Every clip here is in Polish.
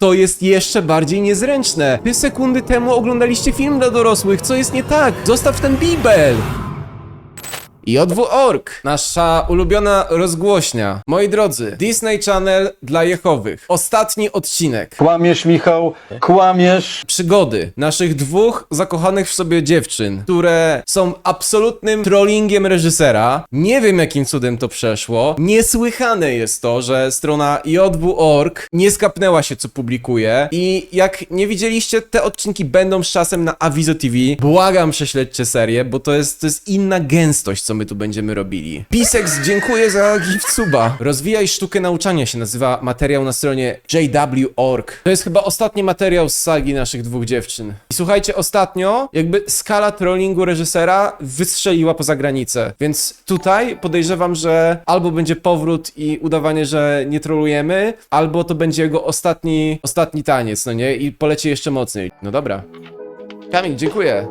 To jest jeszcze bardziej niezręczne. Ty sekundy temu oglądaliście film dla dorosłych, co jest nie tak? Zostaw ten bibel! JW.org, nasza ulubiona rozgłośnia. Moi drodzy, Disney Channel dla Jehowych. Ostatni odcinek. Kłamiesz, Michał, kłamiesz. Przygody naszych dwóch zakochanych w sobie dziewczyn, które są absolutnym trollingiem reżysera. Nie wiem jakim cudem to przeszło. Niesłychane jest to, że strona JW.org nie skapnęła się co publikuje i jak nie widzieliście, te odcinki będą z czasem na Avizo TV. Błagam, prześledźcie serię, bo to jest, to jest inna gęstość, co my tu będziemy robili. Pisex, dziękuję za gift suba. Rozwijaj sztukę nauczania się nazywa materiał na stronie jw.org. To jest chyba ostatni materiał z sagi naszych dwóch dziewczyn. I słuchajcie, ostatnio jakby skala trollingu reżysera wystrzeliła poza granicę, więc tutaj podejrzewam, że albo będzie powrót i udawanie, że nie trolujemy, albo to będzie jego ostatni, ostatni taniec, no nie? I poleci jeszcze mocniej. No dobra. Kamil, dziękuję.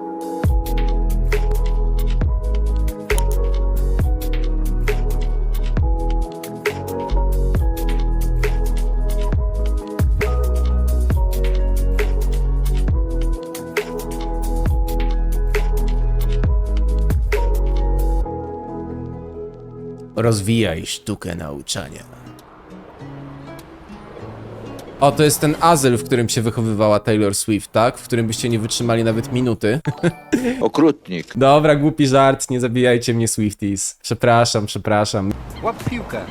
Rozwijaj sztukę nauczania. O, to jest ten azyl, w którym się wychowywała Taylor Swift, tak? W którym byście nie wytrzymali nawet minuty. Okrutnik. Dobra, głupi żart, nie zabijajcie mnie Swifties. Przepraszam, przepraszam. Łap piłkę.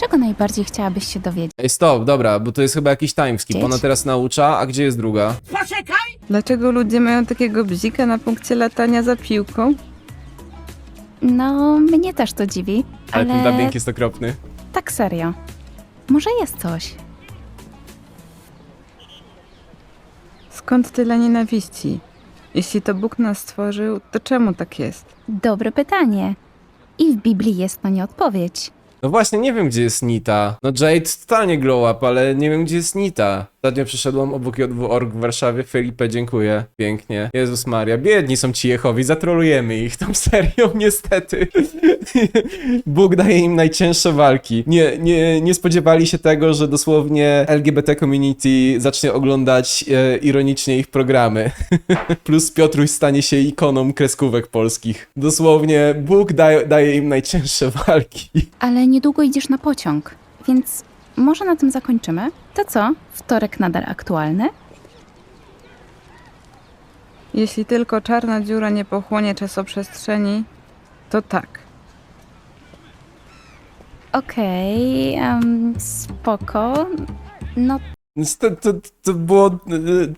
Czego najbardziej chciałabyś się dowiedzieć? Ej, stop, dobra, bo to jest chyba jakiś timeskip. Ona teraz naucza, a gdzie jest druga? Dlaczego ludzie mają takiego bzika na punkcie latania za piłką? No, mnie też to dziwi, Ale ale, ten dubbing jest okropny. tak serio. Może jest coś. Skąd tyle nienawiści? Jeśli to Bóg nas stworzył, to czemu tak jest? Dobre pytanie. I w Biblii jest na nie odpowiedź. No właśnie, nie wiem, gdzie jest Nita. No Jade totalnie glow up, ale nie wiem, gdzie jest Nita. Ostatnio przeszedłem obok JW.org w Warszawie. Felipe, dziękuję. Pięknie. Jezus Maria, biedni są ci Jehowi, zatrolujemy ich tą serią, niestety. Bóg daje im najcięższe walki. Nie, nie, nie spodziewali się tego, że dosłownie LGBT community zacznie oglądać e, ironicznie ich programy. Plus Piotruś stanie się ikoną kreskówek polskich. Dosłownie Bóg daje, daje im najcięższe walki. Ale niedługo idziesz na pociąg, więc może na tym zakończymy? To co? Wtorek nadal aktualny? Jeśli tylko czarna dziura nie pochłonie czasoprzestrzeni, to tak. Okej, em, spoko. No Więc To, to, to, było,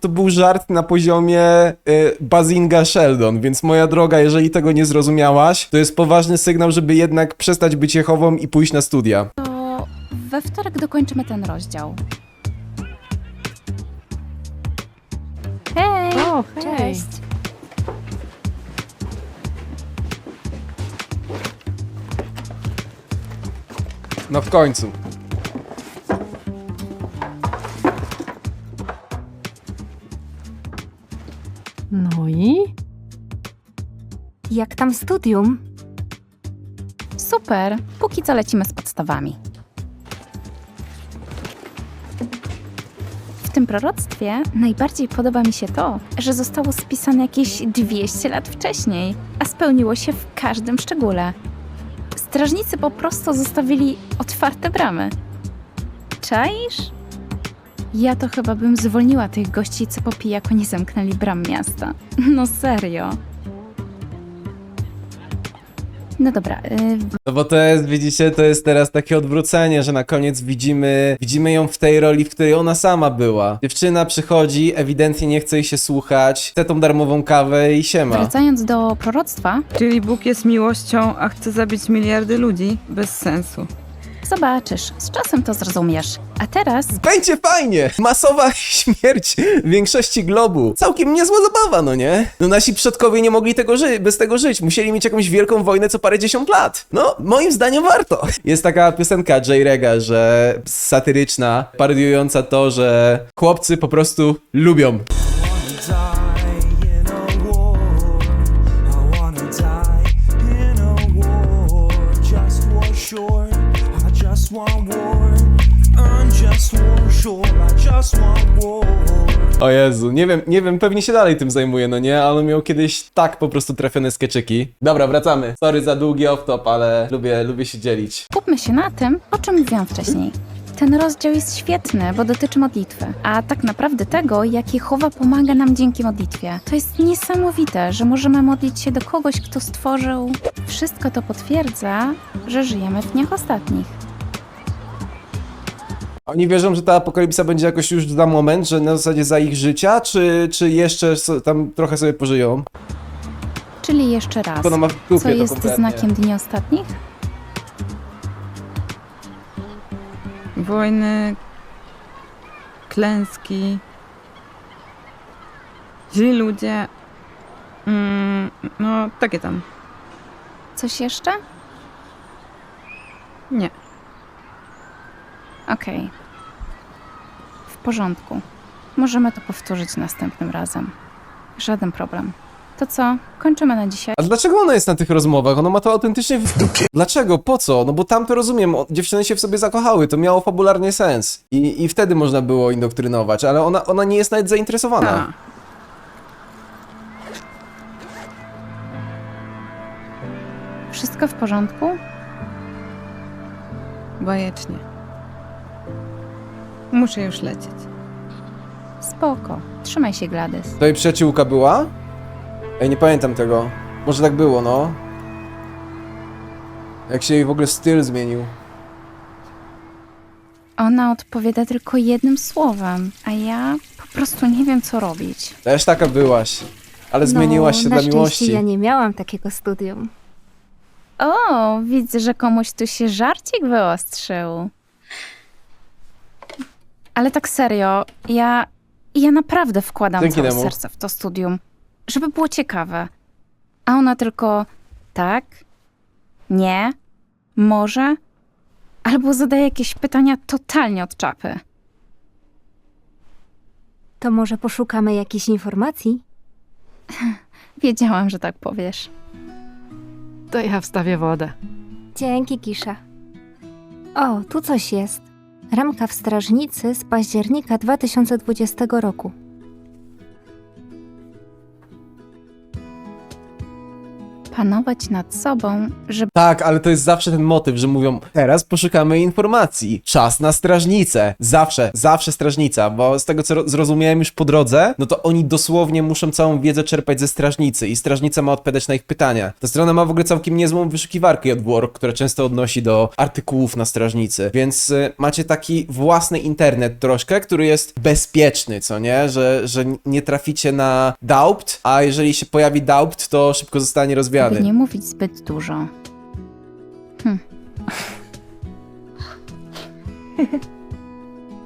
to był żart na poziomie y, Bazinga Sheldon, więc moja droga, jeżeli tego nie zrozumiałaś, to jest poważny sygnał, żeby jednak przestać być Jehową i pójść na studia. to we wtorek dokończymy ten rozdział. Hej! O, Cześć! No w końcu. No i? Jak tam studium? Super, póki co lecimy z podstawami. Proroctwie najbardziej podoba mi się to, że zostało spisane jakieś 200 lat wcześniej, a spełniło się w każdym szczególe. Strażnicy po prostu zostawili otwarte bramy. Czaisz? Ja to chyba bym zwolniła tych gości, co po pijaku nie zamknęli bram miasta. No serio. No dobra, y, No bo to jest, widzicie, to jest teraz takie odwrócenie, że na koniec widzimy, widzimy ją w tej roli, w której ona sama była. Dziewczyna przychodzi, ewidentnie nie chce jej się słuchać, chce tą darmową kawę i siema. wracając do proroctwa, Czyli Bóg jest miłością, a chce zabić miliardy ludzi? Bez sensu. Zobaczysz, z czasem to zrozumiesz. A teraz Będzie fajnie! Masowa śmierć większości globu. Całkiem niezła zabawa, no nie? No nasi przodkowie nie mogli tego ży- bez tego żyć. Musieli mieć jakąś wielką wojnę co parę dziesiąt lat. No, moim zdaniem warto. Jest taka piosenka J. Rega, że satyryczna, parodiująca to, że chłopcy po prostu lubią. die O Jezu, nie wiem, nie wiem, pewnie się dalej tym zajmuje, no nie? Ale miał kiedyś tak po prostu trafione skeczyki. Dobra, wracamy. Sorry za długi off-top, ale lubię, lubię się dzielić. Skupmy się na tym, o czym mówiłam wcześniej. Ten rozdział jest świetny, bo dotyczy modlitwy, a tak naprawdę tego, jak Jehowa pomaga nam dzięki modlitwie. To jest niesamowite, że możemy modlić się do kogoś, kto stworzył. Wszystko to potwierdza, że żyjemy w dniach ostatnich. Oni wierzą, że ta apokalipsa będzie jakoś już za moment, że na zasadzie za ich życia, czy, czy jeszcze so, tam trochę sobie pożyją? Czyli jeszcze raz, To ona ma w dupie co to jest kompletnie. znakiem dni ostatnich? Wojny, klęski, źli ludzie. Mm, no, takie tam. Coś jeszcze? Nie. Okej. W porządku. Możemy to powtórzyć następnym razem. Żaden problem. To co? Kończymy na dzisiaj. A dlaczego ona jest na tych rozmowach? Ona ma to autentycznie w dupie. Dlaczego? Po co? No bo tam to rozumiem, o- dziewczyny się w sobie zakochały, to miało fabularnie sens. I, i wtedy można było indoktrynować, ale ona, ona nie jest nawet zainteresowana. A. Wszystko w porządku? Bajecznie. Muszę już lecieć. Spoko. Trzymaj się, Gladys. To jej przyjaciółka była? Ej, nie pamiętam tego. Może tak było, no. Jak się jej w ogóle styl zmienił. Ona odpowiada tylko jednym słowem, a ja po prostu nie wiem, co robić. Też taka byłaś. Ale zmieniłaś się no, dla na szczęście miłości. ja nie miałam takiego studium. O, widzę, że komuś tu się żarcik wyostrzył. Ale tak serio, ja, ja naprawdę wkładam Dzięki całe temu. serce w to studium, żeby było ciekawe. A ona tylko tak, nie, może, albo zadaje jakieś pytania totalnie od czapy. To może poszukamy jakichś informacji? Wiedziałam, że tak powiesz. To ja wstawię wodę. Dzięki, Kisza. O, tu coś jest. Ramka w strażnicy z października 2020 roku. Panować nad sobą, żeby Tak, ale to jest zawsze ten motyw, że mówią teraz poszukamy informacji. Czas na strażnicę. Zawsze, zawsze strażnica, bo z tego co ro- zrozumiałem już po drodze, no to oni dosłownie muszą całą wiedzę czerpać ze strażnicy i strażnica ma odpowiadać na ich pytania. Ta strona ma w ogóle całkiem niezłą wyszukiwarkę Jodwork, która często odnosi do artykułów na strażnicy, więc y, macie taki własny internet troszkę, który jest bezpieczny, co nie? Że, że nie traficie na daupt, a jeżeli się pojawi daupt, to szybko zostanie rozwiany. Nie mówić zbyt dużo. Hm.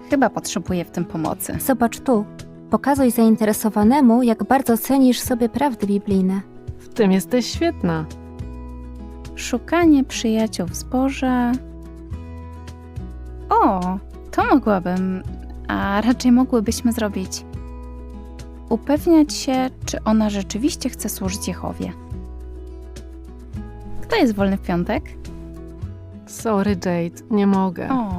Chyba potrzebuję w tym pomocy. Zobacz tu. Pokazuj zainteresowanemu, jak bardzo cenisz sobie prawdy biblijne. W tym jesteś świetna. Szukanie przyjaciół w zborze. O, to mogłabym, a raczej mogłybyśmy zrobić. Upewniać się, czy ona rzeczywiście chce służyć Jehowie. Kto jest wolny w piątek? Sorry, Jade, nie mogę. O,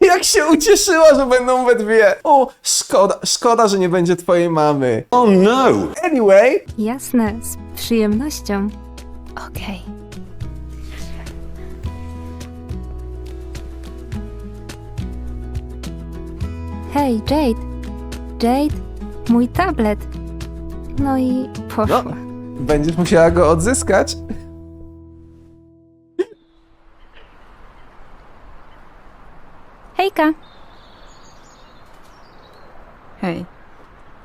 Jak się ucieszyła, że będą we dwie. O, szkoda, szkoda, że nie będzie twojej mamy. Oh no! Anyway. Jasne, z przyjemnością. okej. Hej, Jade. Jade, mój tablet. No i poszła. No. Będziesz musiała go odzyskać. Hejka! Hej.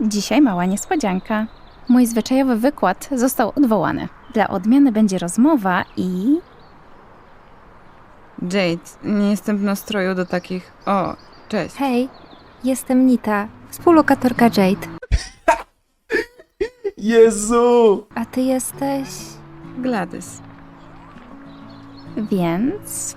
Dzisiaj mała niespodzianka. Mój zwyczajowy wykład został odwołany. Dla odmiany będzie rozmowa i Jade, nie jestem w nastroju do takich. O, cześć. Hej, jestem Nita, współlokatorka Jade. Jezu. A ty jesteś... Gladys. Więc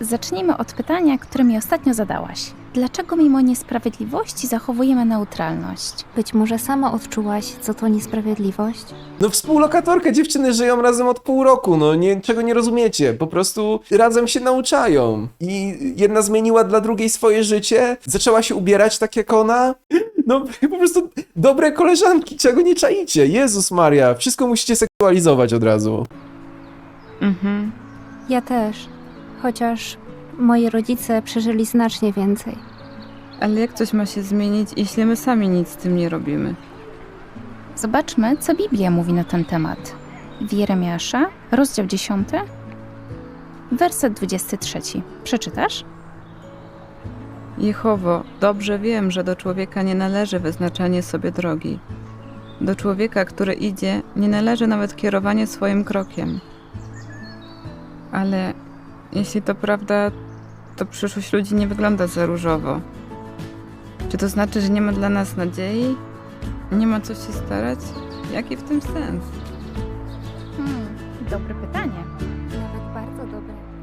zacznijmy od pytania, które mi ostatnio zadałaś. Dlaczego mimo niesprawiedliwości zachowujemy neutralność? Być może sama odczułaś, co to niesprawiedliwość? No współlokatorka, dziewczyny żyją razem od pół roku, no niczego nie rozumiecie, po prostu razem się nauczają. I jedna zmieniła dla drugiej swoje życie, zaczęła się ubierać tak jak ona. No po prostu dobre koleżanki, czego nie czaicie? Jezus Maria, wszystko musicie seksualizować od razu. Mhm. Ja też. Chociaż moi rodzice przeżyli znacznie więcej. Ale jak coś ma się zmienić, jeśli my sami nic z tym nie robimy? Zobaczmy, co Biblia mówi na ten temat. W Jeremiasza, rozdział 10, werset 23. Przeczytasz? Jehowo, dobrze wiem, że do człowieka nie należy wyznaczanie sobie drogi. Do człowieka, który idzie, nie należy nawet kierowanie swoim krokiem. Ale jeśli to prawda, to przyszłość ludzi nie wygląda za różowo. Czy to znaczy, że nie ma dla nas nadziei? Nie ma co się starać? Jaki w tym sens? Hmm, dobre pytanie.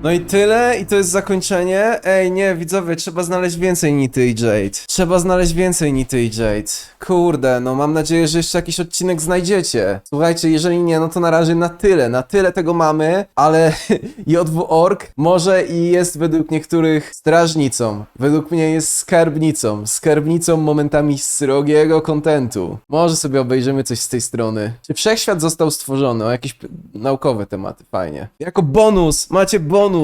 No i tyle, i to jest zakończenie. Ej, nie, widzowie, trzeba znaleźć więcej Nity i Jade. Trzeba znaleźć więcej Nity i Jade. Kurde, no mam nadzieję, że jeszcze jakiś odcinek znajdziecie. Słuchajcie, jeżeli nie, no to na razie na tyle, na tyle tego mamy, ale JW.org może i jest według niektórych strażnicą. Według mnie jest skarbnicą. Skarbnicą momentami srogiego kontentu. Może sobie obejrzymy coś z tej strony. Czy wszechświat został stworzony? O jakieś naukowe tematy, fajnie. Jako bonus, macie bonus.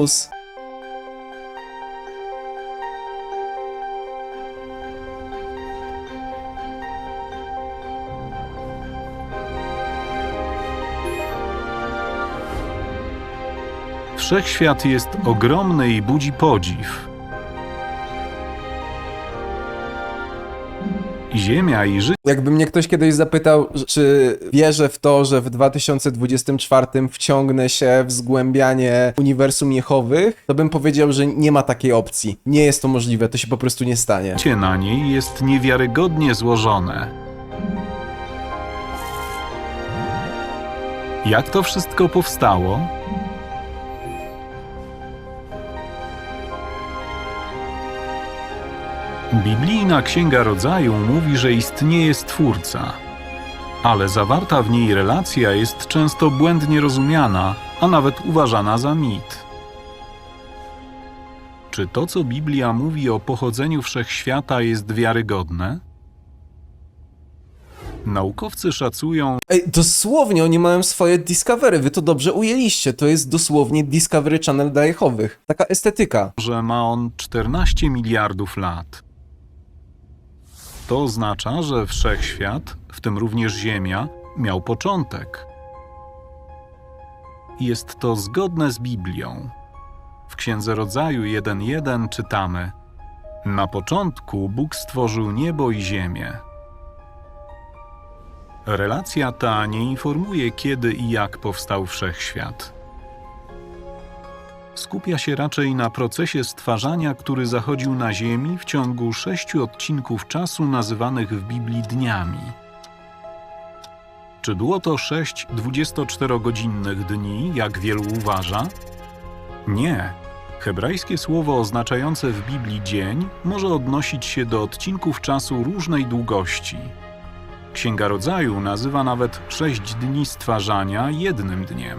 Wszechświat jest ogromny i budzi podziw. Ziemia i życie Jakby mnie ktoś kiedyś zapytał, czy wierzę w to, że w 2024 wciągnę się w zgłębianie uniwersum Jehowych, to bym powiedział, że nie ma takiej opcji. Nie jest to możliwe, to się po prostu nie stanie. na niej jest niewiarygodnie złożone. Jak to wszystko powstało? Biblijna Księga Rodzaju mówi, że istnieje Stwórca, ale zawarta w niej relacja jest często błędnie rozumiana, a nawet uważana za mit. Czy to, co Biblia mówi o pochodzeniu wszechświata, jest wiarygodne? Naukowcy szacują, Ej, dosłownie oni mają swoje Discovery, wy to dobrze ujęliście, to jest dosłownie Discovery Channel dla Jehowych. Taka estetyka. że ma on 14 miliardów lat. To oznacza, że wszechświat, w tym również Ziemia, miał początek. Jest to zgodne z Biblią. W Księdze Rodzaju 1.1 czytamy: Na początku Bóg stworzył niebo i ziemię. Relacja ta nie informuje, kiedy i jak powstał wszechświat. Skupia się raczej na procesie stwarzania, który zachodził na Ziemi w ciągu sześciu odcinków czasu nazywanych w Biblii dniami. Czy było to sześć 24-godzinnych dni, jak wielu uważa? Nie. Hebrajskie słowo oznaczające w Biblii dzień może odnosić się do odcinków czasu różnej długości. Księga Rodzaju nazywa nawet sześć dni stwarzania jednym dniem.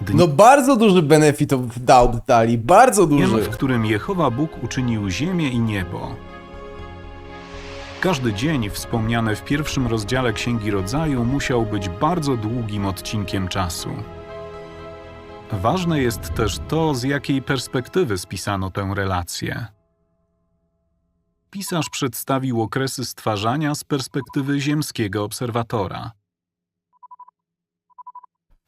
Dni No bardzo duży benefit of doubt dali, bardzo duży. w którym Jehowa Bóg uczynił ziemię i niebo. Każdy dzień wspomniany w pierwszym rozdziale Księgi Rodzaju musiał być bardzo długim odcinkiem czasu. Ważne jest też to, z jakiej perspektywy spisano tę relację. Pisarz przedstawił okresy stwarzania z perspektywy ziemskiego obserwatora.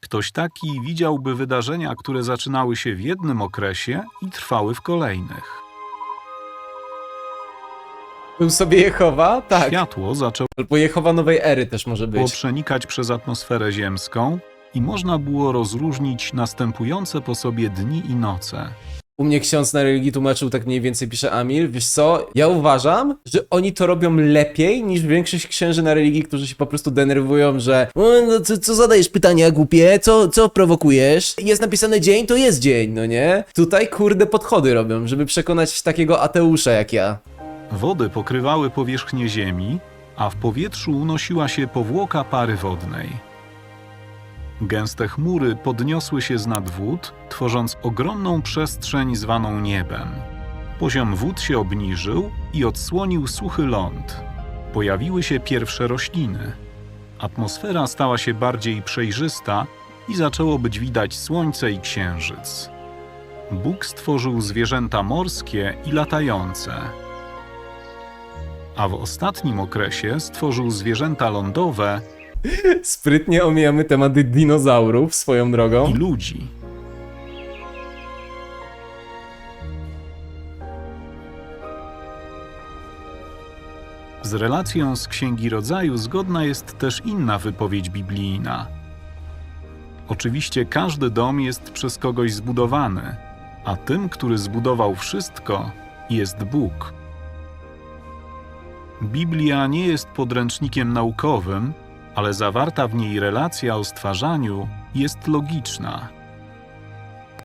Ktoś taki widziałby wydarzenia, które zaczynały się w jednym okresie i trwały w kolejnych. Był sobie Jehowa? Tak. Światło zaczęło Albo Jehowa nowej ery też może być. przenikać przez atmosferę ziemską i można było rozróżnić następujące po sobie dni i noce. U mnie ksiądz na religii tłumaczył tak mniej więcej, pisze Amir. Wiesz co, ja uważam, że oni to robią lepiej niż większość księży na religii, którzy się po prostu denerwują, że "O, no, co, co zadajesz pytania głupie, co, co prowokujesz? Jest napisane dzień, to jest dzień, no nie? Tutaj kurde podchody robią, żeby przekonać takiego ateusza jak ja. Wody pokrywały powierzchnię ziemi, a w powietrzu unosiła się powłoka pary wodnej. Gęste chmury podniosły się z nad wód, tworząc ogromną przestrzeń zwaną niebem. Poziom wód się obniżył i odsłonił suchy ląd. Pojawiły się pierwsze rośliny. Atmosfera stała się bardziej przejrzysta i zaczęło być widać słońce i księżyc. Bóg stworzył zwierzęta morskie i latające. A w ostatnim okresie stworzył zwierzęta lądowe Sprytnie omijamy tematy dinozaurów swoją drogą. i ludzi. Z relacją z Księgi Rodzaju zgodna jest też inna wypowiedź biblijna. Oczywiście każdy dom jest przez kogoś zbudowany, a tym, który zbudował wszystko, jest Bóg. Biblia nie jest podręcznikiem naukowym, ale zawarta w niej relacja o stwarzaniu jest logiczna.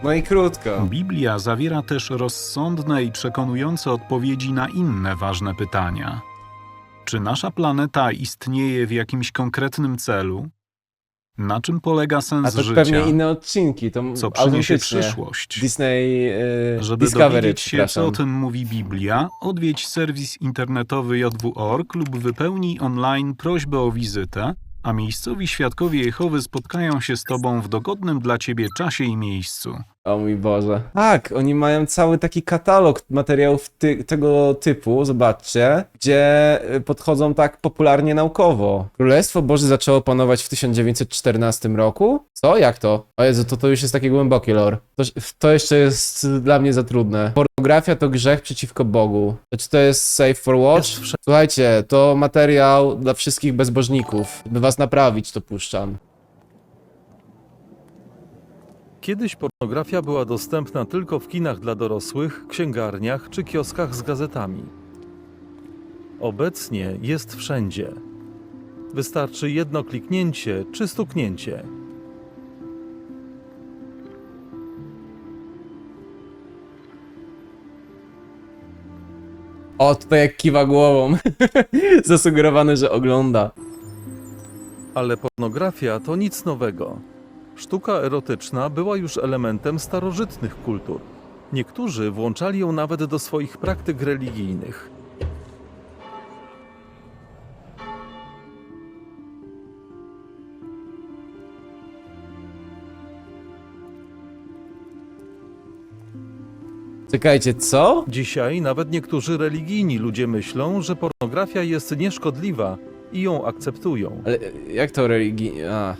No i krótko. Biblia zawiera też rozsądne i przekonujące odpowiedzi na inne ważne pytania. Czy nasza planeta istnieje w jakimś konkretnym celu? Na czym polega A sens to życia? pewnie inne odcinki, to Co przyniesie przyszłość? Disney e, Żeby Discovery, dowiedzieć się, co przepraszam. o tym mówi Biblia, odwiedź serwis internetowy jw.org lub wypełnij online prośbę o wizytę, a miejscowi świadkowie Jehowy spotkają się z Tobą w dogodnym dla Ciebie czasie i miejscu. O mój Boże. Tak, oni mają cały taki katalog materiałów ty tego typu, zobaczcie, gdzie y, podchodzą tak popularnie naukowo. Królestwo Boże zaczęło panować w 1914 roku? Co? Jak to? O Jezu, to, to już jest takie głębokie lore. To, to jeszcze jest dla mnie za trudne. Pornografia to grzech przeciwko Bogu. To Czy to jest safe for watch? Słuchajcie, to materiał dla wszystkich bezbożników. By was naprawić, to puszczam. Kiedyś pornografia była dostępna tylko w kinach dla dorosłych, księgarniach czy kioskach z gazetami. Obecnie jest wszędzie. Wystarczy jedno kliknięcie czy stuknięcie. O, tutaj jak kiwa głową. Zasugerowane, że ogląda. Ale pornografia to nic nowego. Sztuka erotyczna była już elementem starożytnych kultur. Niektórzy włączali ją nawet do swoich praktyk religijnych. Czekajcie, co? Dzisiaj nawet niektórzy religijni ludzie myślą, że pornografia jest nieszkodliwa i ją akceptują. Ale jak to religii... A.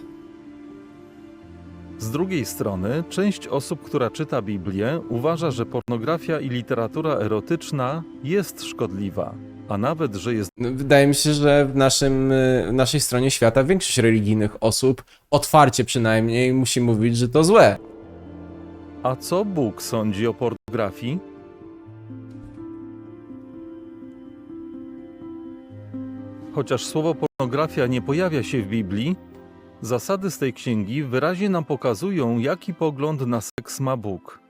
Z drugiej strony, część osób, która czyta Biblię, uważa, że pornografia i literatura erotyczna jest szkodliwa, a nawet, że jest No, Wydaje mi się, że w, naszym, y, w naszej stronie świata większość religijnych osób, otwarcie przynajmniej, musi mówić, że to złe. A co Bóg sądzi o pornografii? Chociaż słowo pornografia nie pojawia się w Biblii, zasady z tej księgi wyraźnie nam pokazują, jaki pogląd na seks ma Bóg.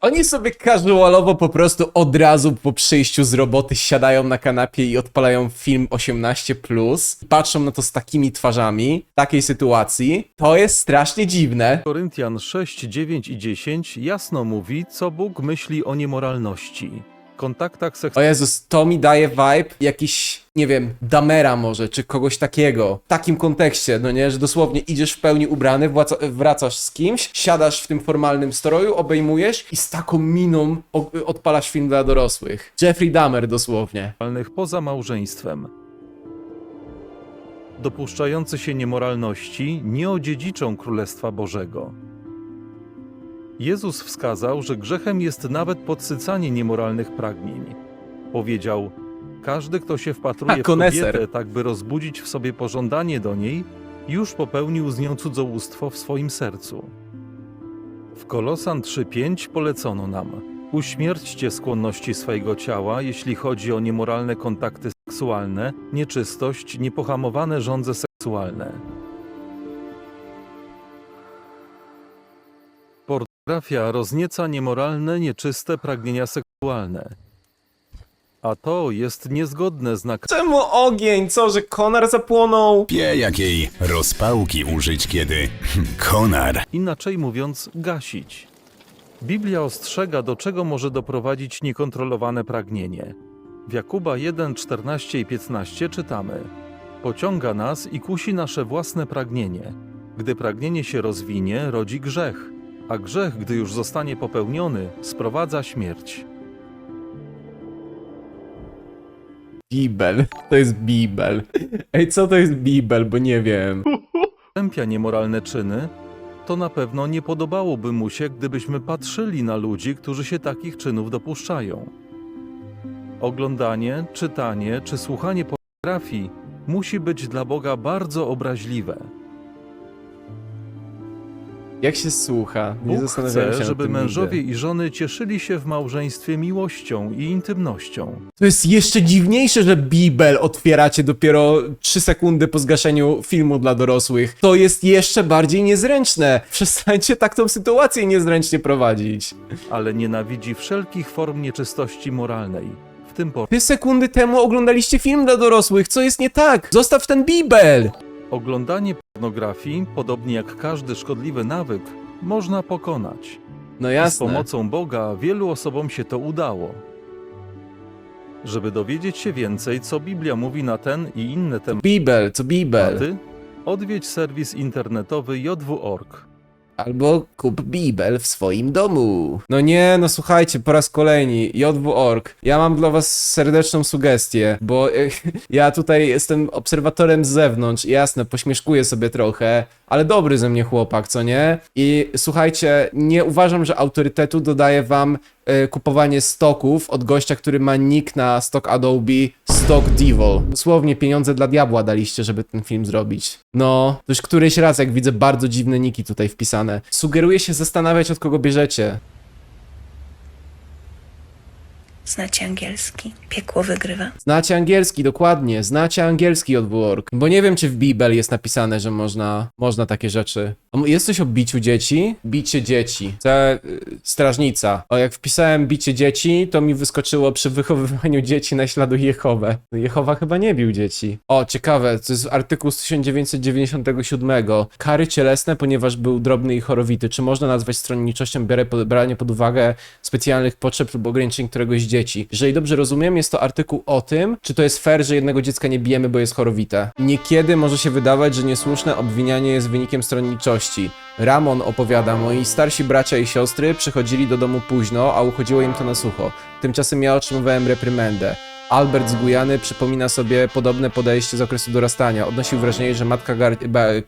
Oni sobie casualowo po prostu od razu po przyjściu z roboty siadają na kanapie i odpalają film 18+, patrzą na to z takimi twarzami, w takiej sytuacji. To jest strasznie dziwne. Koryntian 6, 9 i 10 jasno mówi, co Bóg myśli o niemoralności, kontaktach O seksualnych. Jezus, to mi daje vibe jakiś, nie wiem, damera może, czy kogoś takiego. W takim kontekście, no nie, że dosłownie idziesz w pełni ubrany, wraca, wracasz z kimś, siadasz w tym formalnym stroju, obejmujesz i z taką miną o, odpalasz film dla dorosłych. Jeffrey Dahmer dosłownie. poza małżeństwem. Dopuszczający się niemoralności nie odziedziczą Królestwa Bożego. Jezus wskazał, że grzechem jest nawet podsycanie niemoralnych pragnień. Powiedział: Każdy, kto się wpatruje A, w kobietę, tak by rozbudzić w sobie pożądanie do niej, już popełnił z nią cudzołóstwo w swoim sercu. W Kolosan 3:5 polecono nam: Uśmierćcie skłonności swojego ciała, jeśli chodzi o niemoralne kontakty seksualne, nieczystość, niepohamowane żądze seksualne. Pornografia roznieca niemoralne, nieczyste pragnienia seksualne. A to jest niezgodne z nakazem Czemu ogień? Co, że konar zapłonął? Wie jakiej rozpałki użyć, kiedy konar inaczej mówiąc, gasić. Biblia ostrzega, do czego może doprowadzić niekontrolowane pragnienie. W Jakuba 1, 14 i 15 czytamy: Pociąga nas i kusi nasze własne pragnienie. Gdy pragnienie się rozwinie, rodzi grzech, a grzech, gdy już zostanie popełniony, sprowadza śmierć. Bibel. To jest Bibel. Ej, co to jest Bibel, bo nie wiem. Potępia niemoralne czyny, to na pewno nie podobałoby mu się, gdybyśmy patrzyli na ludzi, którzy się takich czynów dopuszczają. Oglądanie, czytanie czy słuchanie pornografii musi być dla Boga bardzo obraźliwe. Jak się słucha? Nie Bóg zastanawiałem się chce, nad żeby tym mężowie nigdy. i żony cieszyli się w małżeństwie miłością i intymnością. To jest jeszcze dziwniejsze, że Bibel otwieracie dopiero 3 sekundy po zgaszeniu filmu dla dorosłych. To jest jeszcze bardziej niezręczne. Przestańcie tak tą sytuację niezręcznie prowadzić. ale nienawidzi wszelkich form nieczystości moralnej, w tym por- 3 sekundy temu oglądaliście film dla dorosłych. Co jest nie tak? Zostaw ten Bibel! Oglądanie pornografii, podobnie jak każdy szkodliwy nawyk, można pokonać. No I Z jasne. pomocą Boga wielu osobom się to udało. Żeby dowiedzieć się więcej, co Biblia mówi na ten i inne Bibel, co Bibel? tematy, odwiedź serwis internetowy jw.org. Albo kup Bibel w swoim domu. No nie, no słuchajcie, po raz kolejny, JW.org. Ja mam dla was serdeczną sugestię, bo ja tutaj jestem obserwatorem z zewnątrz, jasne, pośmieszkuję sobie trochę, ale dobry ze mnie chłopak, co nie? I słuchajcie, nie uważam, że autorytetu dodaje wam kupowanie stoków od gościa, który ma nick na stock Adobe Stock Devil. Dosłownie pieniądze dla diabła daliście, żeby ten film zrobić. No, już któryś raz, jak widzę bardzo dziwne niki tutaj wpisane. Sugeruję się zastanawiać, od kogo bierzecie. Znacie angielski? Piekło wygrywa. Znacie angielski, dokładnie, znacie angielski od Work. Bo nie wiem, czy w Bibel jest napisane, że można, można takie rzeczy. Jest coś o biciu dzieci? Bicie dzieci. Ta y, strażnica. O, jak wpisałem bicie dzieci, to mi wyskoczyło przy wychowywaniu dzieci na śladu Jehowę. Jehowa chyba nie bił dzieci. O, ciekawe, to jest artykuł z 1997. Kary cielesne, ponieważ był drobny i chorowity. Czy można nazwać stronniczością biorę pod, branie pod uwagę specjalnych potrzeb lub ograniczeń któregoś z dzieci? Jeżeli dobrze rozumiem, jest to artykuł o tym, czy to jest fair, że jednego dziecka nie bijemy, bo jest chorowite. Niekiedy może się wydawać, że niesłuszne obwinianie jest wynikiem stronniczości. Ramon opowiada, moi starsi bracia i siostry przychodzili do domu późno, a uchodziło im to na sucho. Tymczasem ja otrzymywałem reprymendę. Albert z Gujany przypomina sobie podobne podejście z okresu dorastania. Odnosił wrażenie, że matka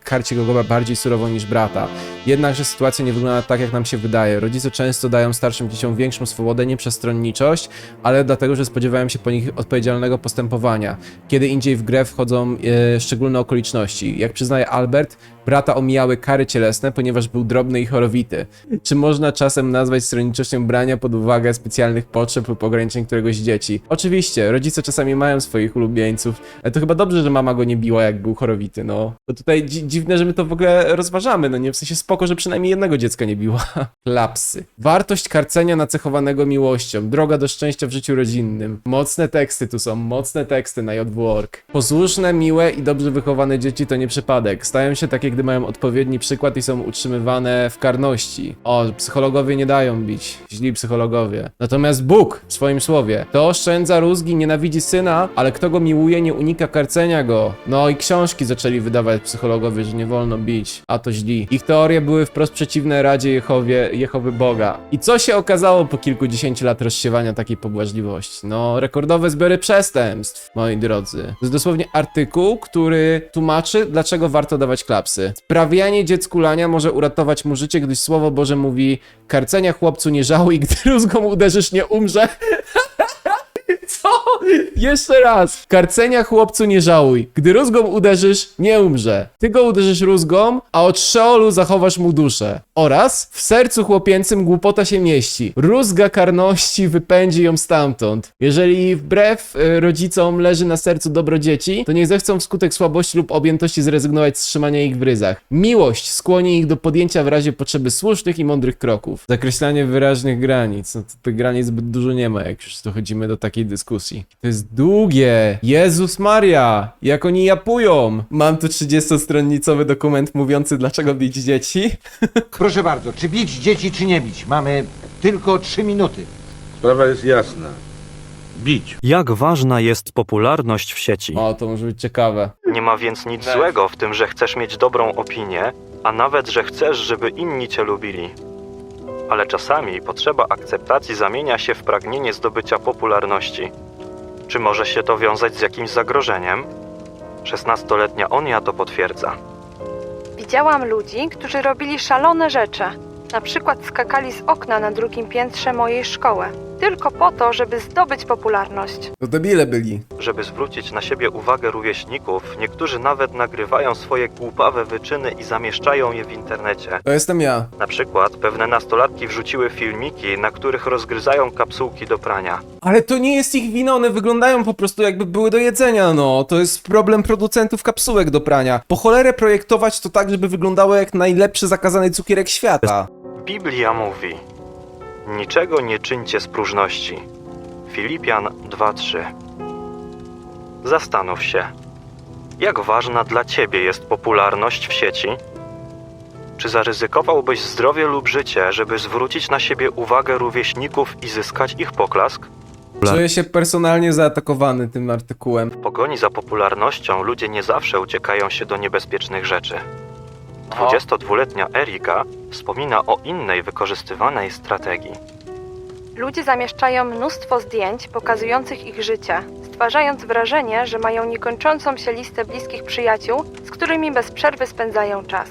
karci go bardziej surowo niż brata. Jednakże sytuacja nie wygląda tak, jak nam się wydaje. Rodzice często dają starszym dzieciom większą swobodę nie przez stronniczość, ale dlatego, że spodziewają się po nich odpowiedzialnego postępowania. Kiedy indziej w grę wchodzą e, szczególne okoliczności. Jak przyznaje Albert, brata omijały kary cielesne, ponieważ był drobny i chorowity. Czy można czasem nazwać stronniczością brania pod uwagę specjalnych potrzeb lub ograniczeń któregoś dzieci? Oczywiście, rodzice czasami mają swoich ulubieńców, ale to chyba dobrze, że mama go nie biła, jak był chorowity, no. Bo tutaj dzi dziwne, że my to w ogóle rozważamy, no nie? W sensie spoko, że przynajmniej jednego dziecka nie biła. Klapsy. Wartość karcenia nacechowanego miłością. Droga do szczęścia w życiu rodzinnym. Mocne teksty tu są, mocne teksty na JW.org. Posłuszne, miłe i dobrze wychowane dzieci to nie przypadek. Stają się takie, gdy mają odpowiedni przykład i są utrzymywane w karności. O, psychologowie nie dają bić. Źli psychologowie. Natomiast Bóg w swoim słowie to oszczędza rózgi, nienawidzi syna, ale kto go miłuje, nie unika karcenia go. No i książki zaczęli wydawać psychologowie, że nie wolno bić, a to źli. Ich teorie były wprost przeciwne Radzie Jehowie, Jehowy Boga. I co się okazało po kilkudziesięciu lat rozsiewania takiej pobłażliwości? No, rekordowe zbiory przestępstw, moi drodzy. To jest dosłownie artykuł, który tłumaczy, dlaczego warto dawać klapsy. Sprawianie dziecku lania może uratować mu życie, gdyż Słowo Boże mówi karcenia chłopcu nie żałuj, gdy rózgą uderzysz nie umrze. Co? Jeszcze raz. Karcenia chłopcu nie żałuj. Gdy rózgą uderzysz, nie umrze. Ty go uderzysz rózgą, a od Szeolu zachowasz mu duszę. Oraz w sercu chłopięcym głupota się mieści. Rózga karności wypędzi ją stamtąd. Jeżeli wbrew y, rodzicom leży na sercu dobro dzieci, to niech zechcą wskutek słabości lub objętości zrezygnować z trzymania ich w ryzach. Miłość skłoni ich do podjęcia w razie potrzeby słusznych i mądrych kroków. Zakreślanie wyraźnych granic. No to tych granic zbyt dużo nie ma, jak już dochodzimy do takiej dyskusji. To jest długie. Jezus Maria! Jak oni japują! Mam tu 30-stronnicowy dokument mówiący, dlaczego bić dzieci. Proszę bardzo, czy bić dzieci, czy nie bić? Mamy tylko trzy minuty. Sprawa jest jasna. Bić. Jak ważna jest popularność w sieci? O, to może być ciekawe. Nie ma więc nic złego w tym, że chcesz mieć dobrą opinię, a nawet, że chcesz, żeby inni cię lubili. Ale czasami potrzeba akceptacji zamienia się w pragnienie zdobycia popularności. Czy może się to wiązać z jakimś zagrożeniem? 16-letnia Onia to potwierdza. Widziałam ludzi, którzy robili szalone rzeczy. Na przykład skakali z okna na drugim piętrze mojej szkoły. Tylko po to, żeby zdobyć popularność. To debile byli. Żeby zwrócić na siebie uwagę rówieśników, niektórzy nawet nagrywają swoje głupawe wyczyny i zamieszczają je w internecie. To jestem ja. Na przykład pewne nastolatki wrzuciły filmiki, na których rozgryzają kapsułki do prania. Ale to nie jest ich wina, one wyglądają po prostu jakby były do jedzenia, no. To jest problem producentów kapsułek do prania. Po cholerę projektować to tak, żeby wyglądało jak najlepszy zakazany cukierek świata. Biblia mówi: Niczego nie czyńcie z próżności. Filipian 2:3. Zastanów się, jak ważna dla ciebie jest popularność w sieci? Czy zaryzykowałbyś zdrowie lub życie, żeby zwrócić na siebie uwagę rówieśników i zyskać ich poklask? Czuję się personalnie zaatakowany tym artykułem. W pogoni za popularnością ludzie nie zawsze uciekają się do niebezpiecznych rzeczy. 22-letnia Erika wspomina o innej wykorzystywanej strategii. Ludzie zamieszczają mnóstwo zdjęć pokazujących ich życie, stwarzając wrażenie, że mają niekończącą się listę bliskich przyjaciół, z którymi bez przerwy spędzają czas.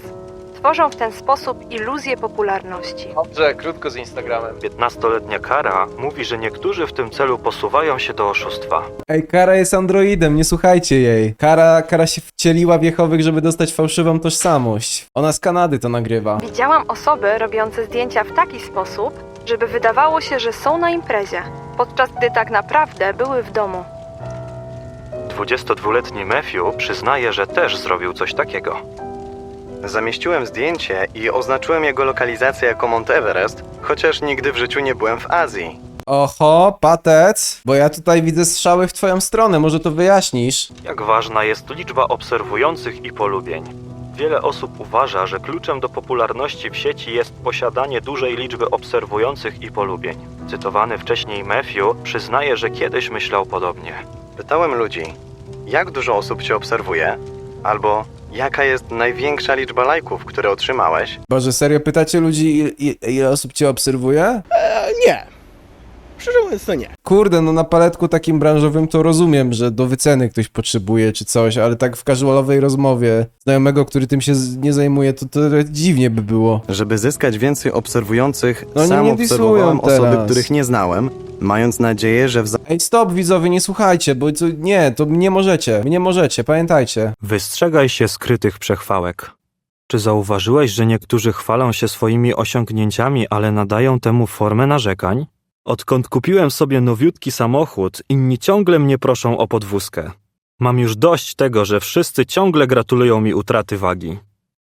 Tworzą w ten sposób iluzję popularności. Dobrze, krótko z Instagramem. 15-letnia Kara mówi, że niektórzy w tym celu posuwają się do oszustwa. Ej, Kara jest androidem, nie słuchajcie jej. Kara, Kara się wcieliła w wiechowych, żeby dostać fałszywą tożsamość. Ona z Kanady to nagrywa. Widziałam osoby robiące zdjęcia w taki sposób, żeby wydawało się, że są na imprezie, podczas gdy tak naprawdę były w domu. 22-letni Matthew przyznaje, że też zrobił coś takiego. Zamieściłem zdjęcie i oznaczyłem jego lokalizację jako Mount Everest, chociaż nigdy w życiu nie byłem w Azji. Oho, patec, bo ja tutaj widzę strzały w twoją stronę, może to wyjaśnisz? Jak ważna jest liczba obserwujących i polubień. Wiele osób uważa, że kluczem do popularności w sieci jest posiadanie dużej liczby obserwujących i polubień. Cytowany wcześniej Matthew przyznaje, że kiedyś myślał podobnie. Pytałem ludzi, jak dużo osób cię obserwuje, albo jaka jest największa liczba lajków, które otrzymałeś. Boże, serio pytacie ludzi, ile, ile osób cię obserwuje? nie. Szczerze mówiąc, to nie. Kurde, no na paletku takim branżowym to rozumiem, że do wyceny ktoś potrzebuje czy coś, ale tak w casualowej rozmowie znajomego, który tym się z- nie zajmuje, to, to dziwnie by było. Żeby zyskać więcej obserwujących, No, oni sam mnie obserwowałem disują osoby, teraz. których nie znałem, mając nadzieję, że w Ej, stop widzowie, nie słuchajcie, bo to, nie, to nie możecie, nie możecie, pamiętajcie. Wystrzegaj się skrytych przechwałek. Czy zauważyłeś, że niektórzy chwalą się swoimi osiągnięciami, ale nadają temu formę narzekań? Odkąd kupiłem sobie nowiutki samochód, inni ciągle mnie proszą o podwózkę. Mam już dość tego, że wszyscy ciągle gratulują mi utraty wagi.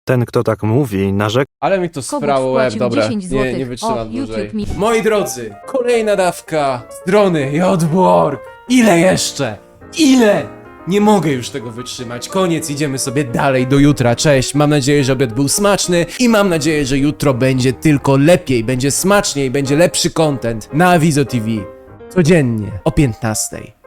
Ten, kto tak mówi, narzeka. Ale mi to sprało łeb, dobra, nie, nie wytrzymam dłużej. Moi drodzy, kolejna dawka z drony Jodwork. Ile jeszcze? Ile? Nie mogę już tego wytrzymać. Koniec, idziemy sobie dalej do jutra. Cześć, mam nadzieję, że obiad był smaczny i mam nadzieję, że jutro będzie tylko lepiej, będzie smaczniej, będzie lepszy content na Avizo TV. Codziennie o 15.